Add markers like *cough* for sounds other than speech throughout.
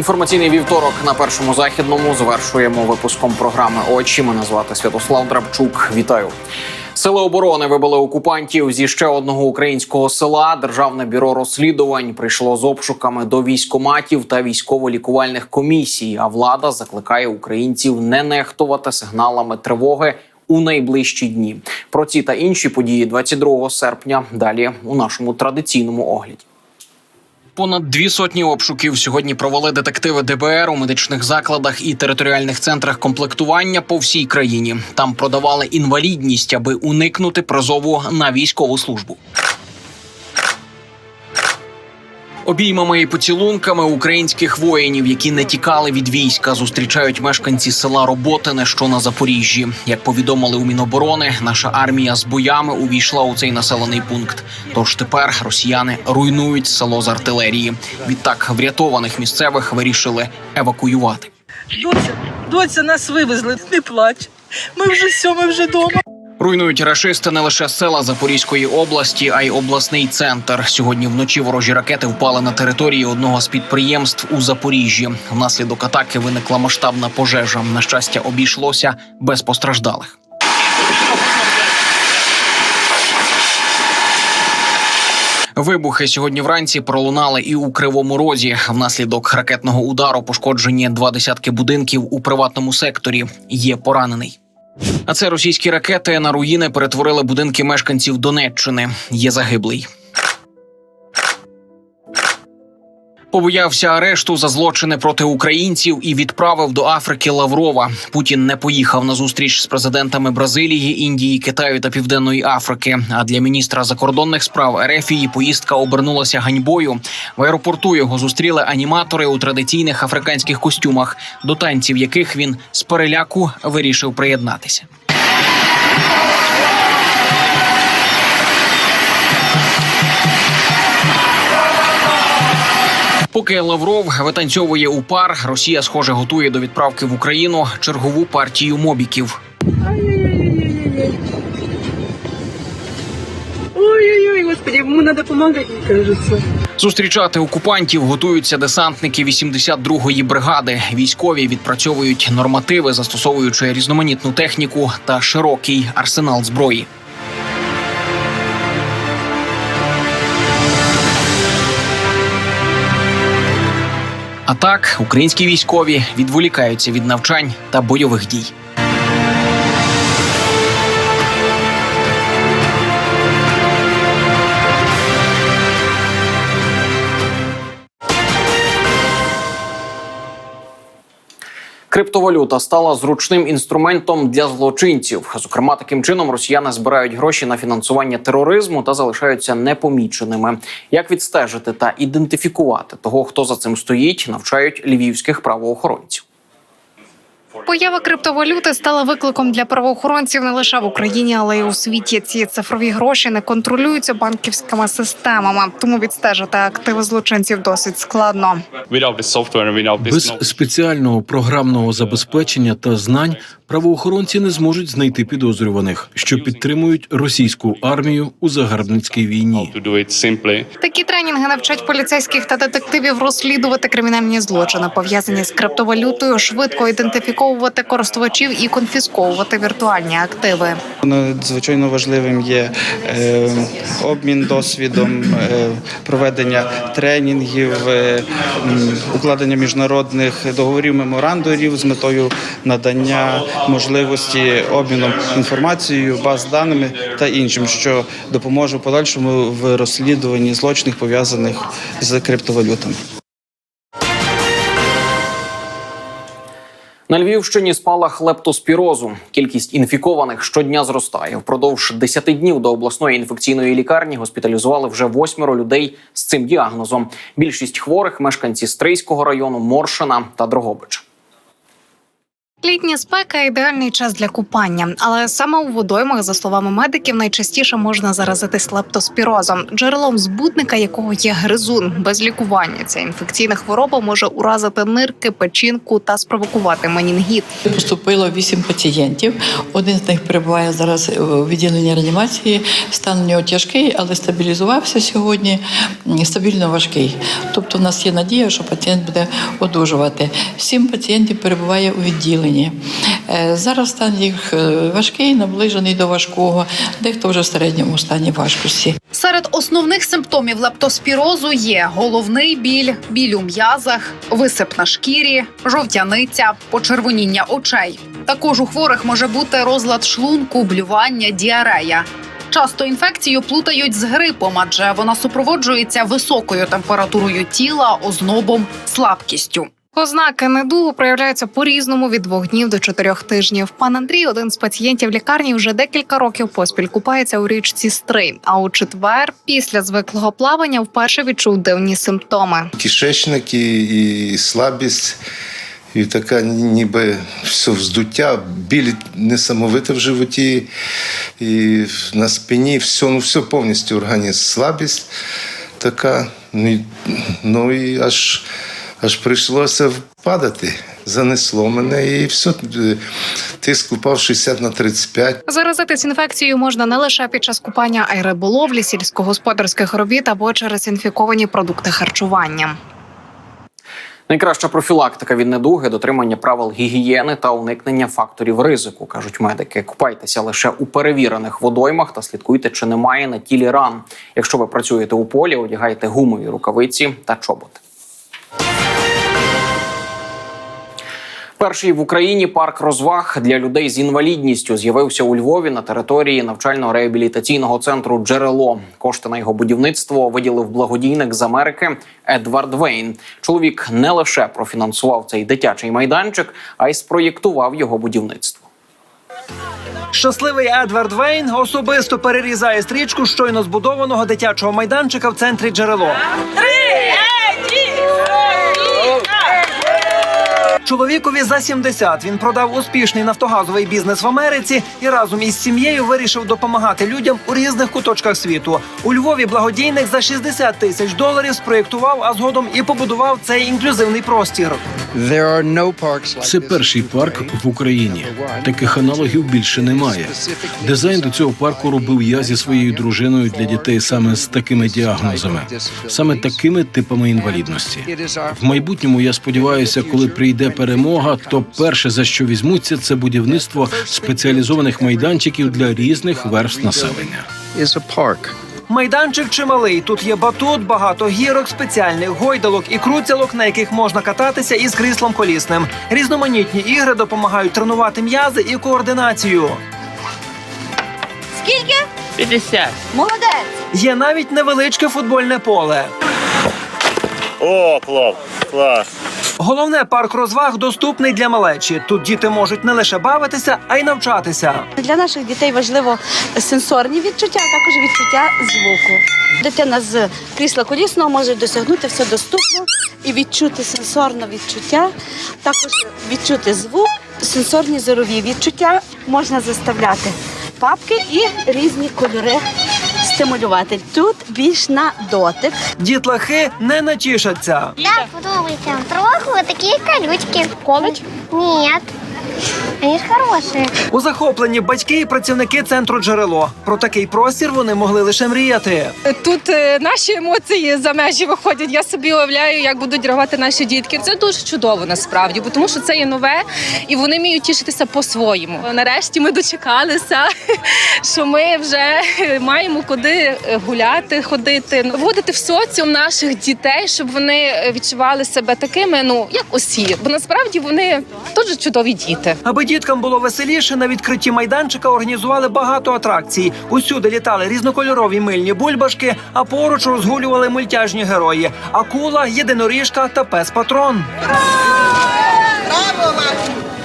Інформаційний вівторок на першому західному завершуємо випуском програми. Очі мене звати Святослав Драбчук. Вітаю. Сили оборони вибили окупантів зі ще одного українського села. Державне бюро розслідувань прийшло з обшуками до військоматів та військово-лікувальних комісій. А влада закликає українців не нехтувати сигналами тривоги у найближчі дні. Про ці та інші події 22 серпня. Далі у нашому традиційному огляді. Понад дві сотні обшуків сьогодні провели детективи ДБР у медичних закладах і територіальних центрах комплектування по всій країні. Там продавали інвалідність, аби уникнути призову на військову службу. Обіймами і поцілунками українських воїнів, які не тікали від війська, зустрічають мешканці села Роботине, що на Запоріжжі. Як повідомили у Міноборони, наша армія з боями увійшла у цей населений пункт. Тож тепер росіяни руйнують село з артилерії. Відтак врятованих місцевих вирішили евакуювати. Доця, доця, нас вивезли, не плач. Ми вже все, вже вдома. Руйнують рашисти не лише села Запорізької області, а й обласний центр. Сьогодні вночі ворожі ракети впали на території одного з підприємств у Запоріжжі. Внаслідок атаки виникла масштабна пожежа. На щастя, обійшлося без постраждалих. Вибухи сьогодні вранці пролунали і у кривому розі. Внаслідок ракетного удару пошкоджені два десятки будинків у приватному секторі. Є поранений. А це російські ракети на руїни перетворили будинки мешканців Донеччини. Є загиблий. Побоявся арешту за злочини проти українців і відправив до Африки Лаврова. Путін не поїхав на зустріч з президентами Бразилії, Індії, Китаю та Південної Африки. А для міністра закордонних справ Ерефії поїздка обернулася ганьбою. В аеропорту його зустріли аніматори у традиційних африканських костюмах, до танців яких він з переляку вирішив приєднатися. Поки Лавров витанцьовує у пар, Росія, схоже, готує до відправки в Україну чергову партію мобіків. Ой-ой-ой, господи, ему надо помогать, мне кажется. Зустрічати окупантів готуються десантники 82-ї бригади. Військові відпрацьовують нормативи, застосовуючи різноманітну техніку та широкий арсенал зброї. А так, українські військові відволікаються від навчань та бойових дій. Криптовалюта стала зручним інструментом для злочинців. Зокрема, таким чином росіяни збирають гроші на фінансування тероризму та залишаються непоміченими. Як відстежити та ідентифікувати того, хто за цим стоїть, навчають львівських правоохоронців. Поява криптовалюти стала викликом для правоохоронців не лише в Україні, але й у світі. Ці цифрові гроші не контролюються банківськими системами, тому відстежити активи злочинців досить складно. Без спеціального програмного забезпечення та знань правоохоронці не зможуть знайти підозрюваних, що підтримують російську армію у загарбницькій війні. Такі тренінги навчать поліцейських та детективів розслідувати кримінальні злочини, пов'язані з криптовалютою, швидко ідентифіковувати користувачів і конфісковувати віртуальні активи. Надзвичайно важливим є е, обмін досвідом, е, проведення тренінгів, е, укладення міжнародних договорів меморандумів з метою надання можливості обміну інформацією, баз даними та іншим, що допоможе подальшому в розслідуванні злочинів пов'язаних з криптовалютами. На Львівщині спалах лептоспірозу. Кількість інфікованих щодня зростає. Впродовж 10 днів до обласної інфекційної лікарні госпіталізували вже восьмеро людей з цим діагнозом. Більшість хворих мешканці Стрийського району, Моршина та Дрогобича. Літня спека ідеальний час для купання, але саме у водоймах, за словами медиків, найчастіше можна заразитись лептоспірозом, джерелом збутника, якого є гризун. Без лікування ця інфекційна хвороба може уразити нирки, печінку та спровокувати менінгіт. Поступило вісім пацієнтів. Один з них перебуває зараз у відділенні реанімації. Стан у нього тяжкий, але стабілізувався сьогодні. Стабільно важкий. Тобто, у нас є надія, що пацієнт буде одужувати. Сім пацієнтів перебуває у відділенні. Е, Зараз стан їх е, важкий, наближений до важкого. Дехто вже в середньому стані важкості. Серед основних симптомів лептоспірозу є головний біль, біль у м'язах, висип на шкірі, жовтяниця, почервоніння очей. Також у хворих може бути розлад шлунку, блювання, діарея. Часто інфекцію плутають з грипом, адже вона супроводжується високою температурою тіла, ознобом, слабкістю. Ознаки недугу проявляються по-різному від двох днів до чотирьох тижнів. Пан Андрій, один з пацієнтів лікарні, вже декілька років поспіль купається у річці Стрий. А у четвер, після звиклого плавання, вперше відчув дивні симптоми. кишечник і, слабість, і така ніби все вздуття, біль несамовите в животі, і на спині, все, ну все повністю організм, слабість така. Ну і, ну, аж, аж прийшлося впадати. Занесло мене і все. Тиск упав 60 на 35. Заразитись інфекцією можна не лише під час купання, а й риболовлі, сільськогосподарських робіт або через інфіковані продукти харчування. Найкраща профілактика від недуги, дотримання правил гігієни та уникнення факторів ризику, кажуть медики. Купайтеся лише у перевірених водоймах та слідкуйте, чи немає на тілі ран. Якщо ви працюєте у полі, одягайте гумові рукавиці та чоботи. Перший в Україні парк розваг для людей з інвалідністю з'явився у Львові на території навчально-реабілітаційного центру Джерело. Кошти на його будівництво виділив благодійник з Америки Едвард Вейн. Чоловік не лише профінансував цей дитячий майданчик, а й спроєктував його будівництво. Щасливий Едвард Вейн особисто перерізає стрічку щойно збудованого дитячого майданчика в центрі джерело. Чоловікові за 70 він продав успішний нафтогазовий бізнес в Америці і разом із сім'єю вирішив допомагати людям у різних куточках світу. У Львові благодійник за 60 тисяч доларів спроєктував, а згодом і побудував цей інклюзивний простір. Це перший парк в Україні. Таких аналогів більше немає. Дизайн до цього парку робив я зі своєю дружиною для дітей саме з такими діагнозами, саме такими типами інвалідності. В майбутньому я сподіваюся, коли прийде перемога, то перше за що візьмуться, це будівництво спеціалізованих майданчиків для різних верств населення. Майданчик чималий. Тут є батут, багато гірок, спеціальних гойдалок і крутялок, на яких можна кататися із кріслом колісним. Різноманітні ігри допомагають тренувати м'язи і координацію. Скільки? 50. Молодець. Є навіть невеличке футбольне поле. О, клас, клас. Головне, парк розваг доступний для малечі. Тут діти можуть не лише бавитися, а й навчатися. Для наших дітей важливо сенсорні відчуття, а також відчуття звуку. Дитина з крісла колісного може досягнути все доступно і відчути сенсорне відчуття, також відчути звук, сенсорні зорові відчуття можна заставляти папки і різні кольори стимулювати. Тут більш на дотик. Дітлахи не натішаться. Так, подобається. Трохи такі калючки колючки. Колють? Нет. Они ж хорошие. У захопленні батьки і працівники центру джерело. Про такий простір вони могли лише мріяти. Тут е, наші емоції за межі виходять. Я собі уявляю, як будуть реагувати наші дітки. Це дуже чудово насправді, бо тому що це є нове, і вони вміють тішитися по-своєму. Нарешті ми дочекалися, *laughs* що ми вже маємо куди гуляти, ходити, вводити в соціум наших дітей, щоб вони відчували себе такими, ну як усі. Бо насправді вони дуже чудові діти. Аби діткам було веселіше, на відкритті майданчика організували багато атракцій. Усюди літали різнокольорові мильні бульбашки, а поруч розгулювали мультяжні герої: акула, єдиноріжка та пес патрон.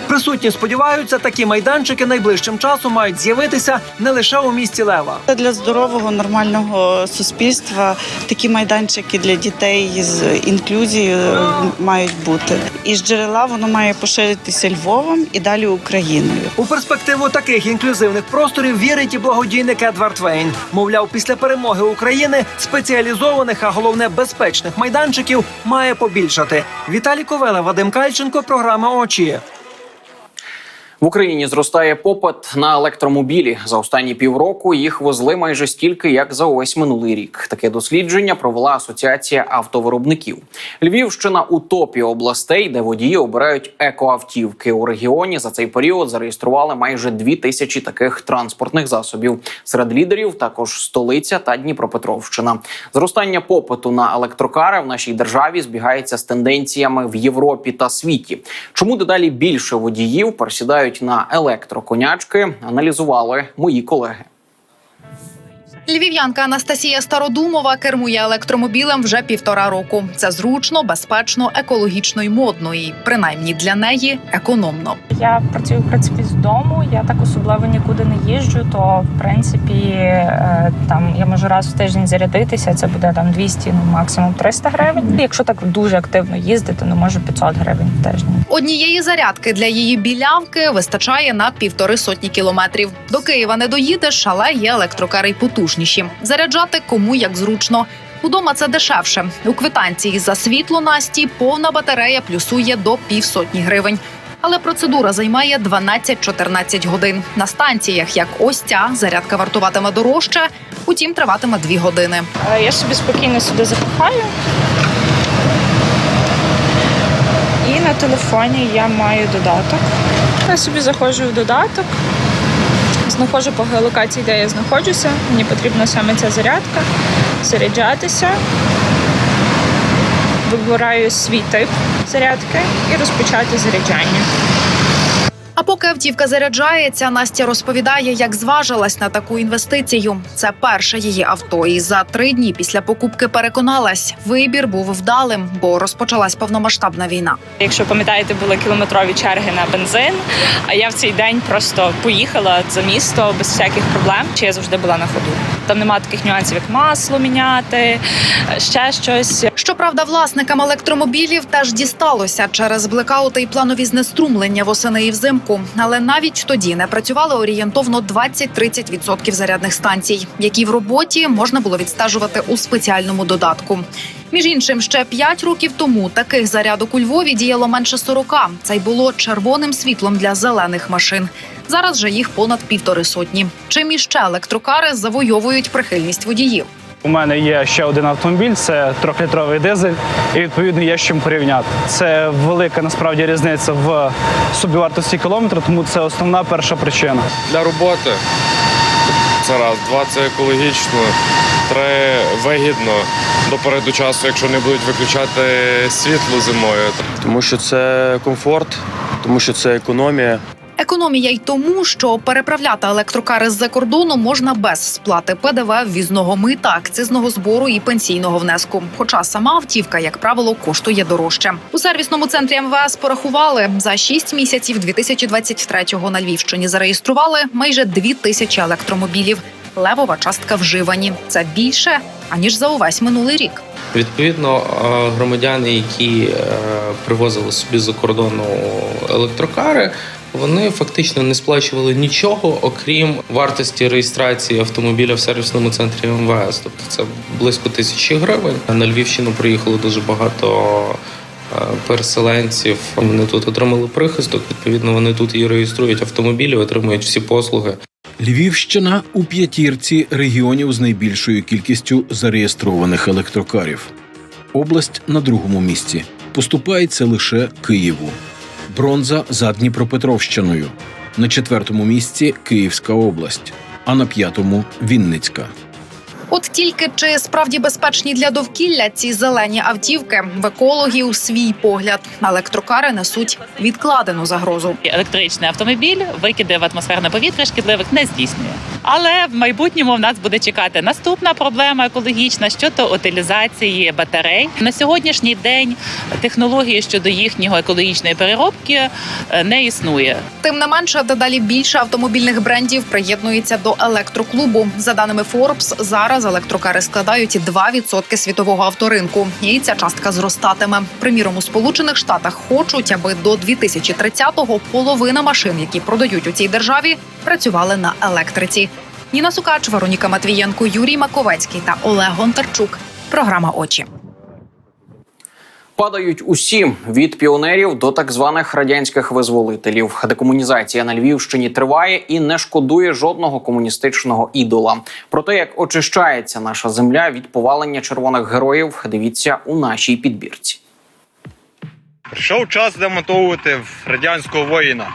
Присутні сподіваються, такі майданчики найближчим часом мають з'явитися не лише у місті Лева. Для здорового нормального суспільства такі майданчики для дітей з інклюзією мають бути. І з джерела воно має поширитися Львовом і далі Україною. У перспективу таких інклюзивних просторів вірить і благодійник Едвард Вейн. Мовляв, після перемоги України спеціалізованих, а головне безпечних майданчиків має побільшати. Віталій Ковела, Вадим Кальченко, програма Очі. В Україні зростає попит на електромобілі. За останні півроку їх везли майже стільки, як за увесь минулий рік. Таке дослідження провела Асоціація автовиробників. Львівщина у топі областей, де водії обирають екоавтівки. У регіоні за цей період зареєстрували майже дві тисячі таких транспортних засобів. Серед лідерів також столиця та Дніпропетровщина. Зростання попиту на електрокари в нашій державі збігається з тенденціями в Європі та світі. Чому дедалі більше водіїв пересідають на електроконячки? Аналізували мої колеги. Львів'янка Анастасія Стародумова кермує електромобілем вже півтора року. Це зручно, безпечно, екологічно і модно. І принаймні для неї економно. Я працюю в принципі з дому. Я так особливо нікуди не їжджу. То в принципі е, там я можу раз в тиждень зарядитися. Це буде там 200, ну максимум 300 гривень. Якщо так дуже активно їздити, ну може 500 гривень в тиждень. Однієї зарядки для її білявки вистачає на півтори сотні кілометрів. До Києва не доїдеш, але є електрокари потужніші. Заряджати кому як зручно. Удома це дешевше. У квитанції за світло Насті повна батарея плюсує до півсотні гривень. Але процедура займає 12-14 годин. На станціях, як ось ця, зарядка вартуватиме дорожче, утім триватиме 2 години. Е, Я собі спокійно сюди запихаю. І на телефоні я маю додаток. Я собі заходжу в додаток, знаходжу по геолокації, де я знаходжуся. Мені потрібна саме ця зарядка, заряджатися. Вибираю свій тип зарядки і розпочати заряджання. Поки автівка заряджається, Настя розповідає, як зважилась на таку інвестицію. Це перше її авто, і за три дні після покупки переконалась, вибір був вдалим, бо розпочалась повномасштабна війна. Якщо пам'ятаєте, були кілометрові черги на бензин. А я в цей день просто поїхала за місто без всяких проблем. Чи я завжди була на ходу. Там немає таких нюансів, як масло міняти, ще щось. Щоправда, власникам електромобілів теж дісталося через блекаути і планові знеструмлення восени і взимку. Але навіть тоді не працювали орієнтовно 20-30% зарядних станцій, які в роботі можна було відстежувати у спеціальному додатку. Між іншим, ще 5 років тому таких зарядок у Львові діяло менше 40. Це й було червоним світлом для зелених машин. Зараз же їх понад півтори сотні. Чим іще електрокари завойовують прихильність водіїв. У мене є ще один автомобіль, це трьохлітровий дизель, і відповідно є з чим порівняти. Це велика насправді різниця в собівартості кілометра, тому це основна перша причина. Для роботи це раз, два це екологічно, три вигідно до переду часу, якщо не будуть виключати світло зимою. Тому що це комфорт, тому що це економія. Економія й тому, що переправляти електрокари з-за кордону можна без сплати ПДВ, ввізного мита, акцизного збору і пенсійного внеску. Хоча сама автівка, як правило, коштує дорожче. У сервісному центрі МВС порахували за 6 місяців 2023-го на Львівщині зареєстрували майже 2 тисячі електромобілів. Левова частка вживані. Це більше аніж за увесь минулий рік. Відповідно, е, громадяни, які е, привозили собі за кордону електрокари, вони фактично не сплачували нічого, окрім вартості реєстрації автомобіля в сервісному центрі МВС. Тобто це близько тисячі гривень. На Львівщину приїхало дуже багато. е, Переселенців вони тут отримали прихисток. Відповідно, вони тут і реєструють автомобілі, отримують всі послуги. Львівщина у п'ятірці регіонів з найбільшою кількістю зареєстрованих електрокарів. Область на другому місці поступається лише Києву. Бронза за Дніпропетровщиною. На четвертому місці Київська область, а на п'ятому Вінницька. От тільки чи справді безпечні для довкілля ці зелені автівки в екологів свій погляд. Електрокари несуть відкладену загрозу. Електричний автомобіль викиди в атмосферне повітря шкідливих не здійснює. Але в майбутньому в нас буде чекати наступна проблема екологічна щодо утилізації батарей. На сьогоднішній день технології щодо їхнього екологічної переробки е, не існує. Тим не менше, дедалі більше автомобільних брендів приєднується до електроклубу. За даними Forbes, зараз електрокари складають 2% світового авторинку, і ця частка зростатиме. Приміром, у Сполучених Штатах хочуть, аби до 2030-го половина машин, які продають у цій державі, працювали на електриці. Ніна Сукач, Вероніка Матвієнко, Юрій Маковецький та Олег Гонтарчук. Програма очі. Падають усі від піонерів до так званих радянських визволителів. Декомунізація на Львівщині триває і не шкодує жодного комуністичного ідола. Про те, як очищається наша земля від повалення червоних героїв, дивіться у нашій підбірці. Прийшов час демонтовувати в радянського воїна.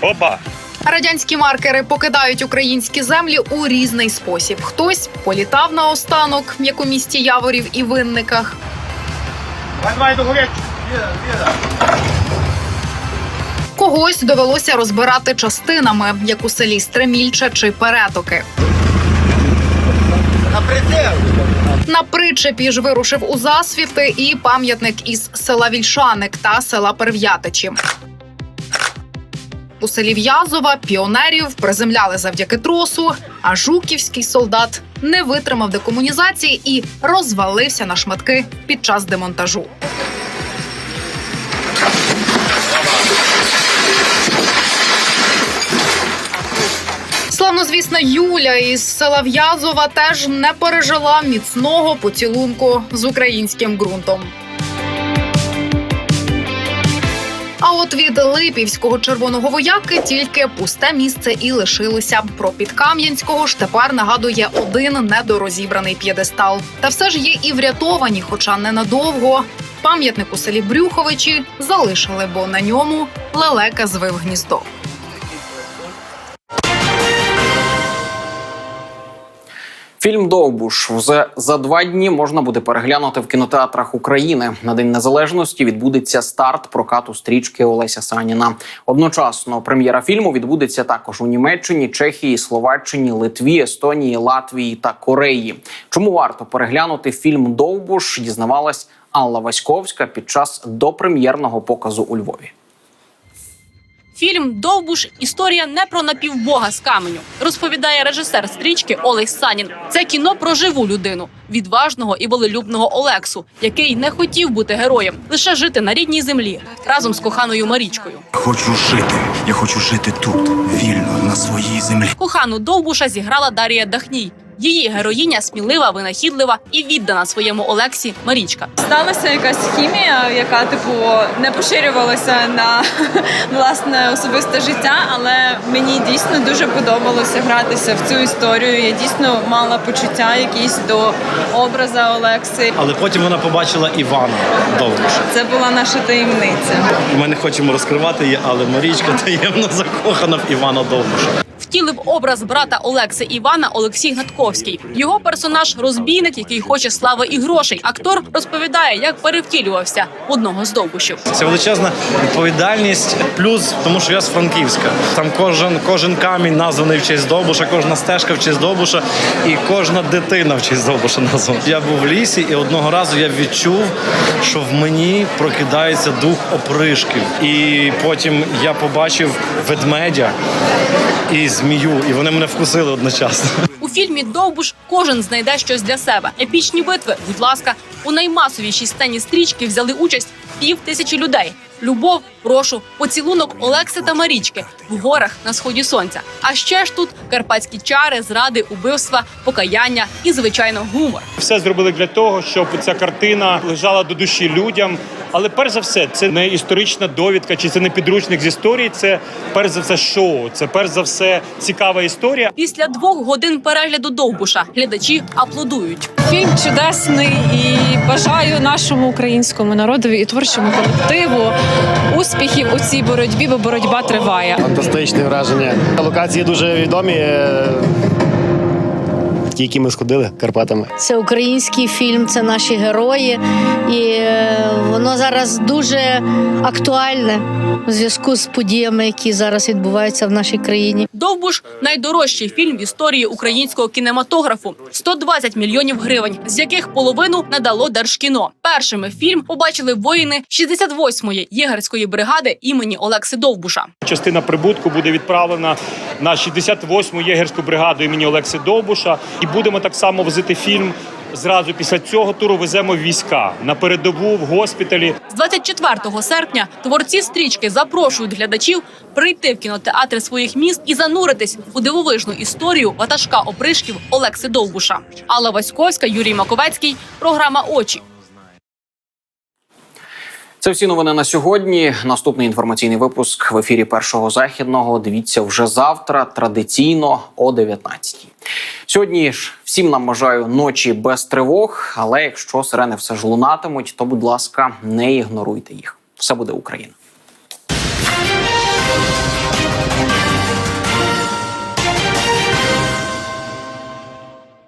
Опа! Радянські маркери покидають українські землі у різний спосіб. Хтось політав наостанок, як у місті Яворів і Винниках. Когось довелося розбирати частинами, як у селі Стремільче чи Перетоки. На причепі ж вирушив у засвіти і пам'ятник із села Вільшаник та села Перв'ятичі. У селі В'язова піонерів приземляли завдяки тросу, а жуківський солдат не витримав декомунізації і розвалився на шматки під час демонтажу. Славнозвісна Юля із села В'язова теж не пережила міцного поцілунку з українським ґрунтом. А от від Липівського червоного вояки тільки пусте місце і лишилося. Про Підкам'янського ж тепер нагадує один недорозібраний п'єдестал. Та все ж є і врятовані, хоча ненадовго. Пам'ятник у селі Брюховичі залишили, бо на ньому лелека звив гніздо. Фільм Довбуш вже за два дні можна буде переглянути в кінотеатрах України. На день незалежності відбудеться старт прокату стрічки Олеся Саніна. Одночасно прем'єра фільму відбудеться також у Німеччині, Чехії, Словаччині, Литві, Естонії, Латвії та Кореї. Чому варто переглянути фільм Довбуш? Дізнавалась Алла Васьковська під час допрем'єрного показу у Львові. Фільм Довбуш історія не про напівбога з каменю, розповідає режисер стрічки Олег Санін. Це кіно про живу людину, відважного і волелюбного Олексу, який не хотів бути героєм, лише жити на рідній землі разом з коханою Марічкою. Хочу жити. Я хочу жити тут, вільно, на своїй землі. Кохану Довбуша зіграла Дарія Дахній. Її героїня смілива, винахідлива і віддана своєму Олексі Марічка. Сталася якась хімія, яка типу не поширювалася на *laughs* власне особисте життя, але мені дійсно дуже подобалося гратися в цю історію. Я дійсно мала почуття якісь до образа Олекси. Але потім вона побачила Івана Довбуша. Це була наша таємниця. Ми не хочемо розкривати її, але Марічка таємно закохана в Івана Довбуша. Втілив образ брата Олекси Івана Олексій Гнатковський. Його персонаж розбійник, який хоче слави і грошей. Актор розповідає, як перевтілювався одного з довбушів. Це величезна відповідальність. Плюс тому, що я з Франківська. Там кожен кожен камінь названий в честь Довбуша, кожна стежка в честь Довбуша, і кожна дитина в честь Довбуша названа. Я був в лісі, і одного разу я відчув, що в мені прокидається дух опришків. І потім я побачив ведмедя і змію, і вони мене вкусили одночасно. У фільмі Довбуш кожен знайде щось для себе. Епічні битви, будь ласка, у наймасовішій сцені стрічки взяли участь пів тисячі людей. Любов, прошу, поцілунок Олекси та Марічки в горах на сході сонця. А ще ж тут карпатські чари, зради, убивства, покаяння і звичайно гумор. Все зробили для того, щоб ця картина лежала до душі людям. Але перш за все, це не історична довідка, чи це не підручник з історії. Це перш за все шоу. Це перш за все цікава історія. Після двох годин перегляду Довбуша глядачі аплодують. Фільм чудесний і бажаю нашому українському народові і творчому колективу успіхів у цій боротьбі, бо боротьба триває. Фантастичне враження. Локації дуже відомі. е, Ті, які ми сходили Карпатами. Це український фільм, це наші герої, і е, воно зараз дуже актуальне у зв'язку з подіями, які зараз відбуваються в нашій країні. Довбуш найдорожчий фільм в історії українського кінематографу 120 мільйонів гривень, з яких половину надало Держкіно. Першими фільм побачили воїни 68-ї єгерської бригади імені Олекси Довбуша. Частина прибутку буде відправлена на 68-му єгерську бригаду імені Олекси Довбуша. І будемо так само возити фільм. Зразу після цього туру веземо війська на передову в госпіталі. З 24 серпня творці стрічки запрошують глядачів прийти в кінотеатри своїх міст і зануритись у дивовижну історію ватажка опришків Олекси Довбуша. Алла Васьковська, Юрій Маковецький. Програма Очі. Це всі новини на сьогодні. Наступний інформаційний випуск в ефірі першого західного. Дивіться вже завтра, традиційно о 19 Сьогодні ж всім нам бажаю ночі без тривог. Але якщо сирени все ж лунатимуть, то будь ласка, не ігноруйте їх. Все буде Україна.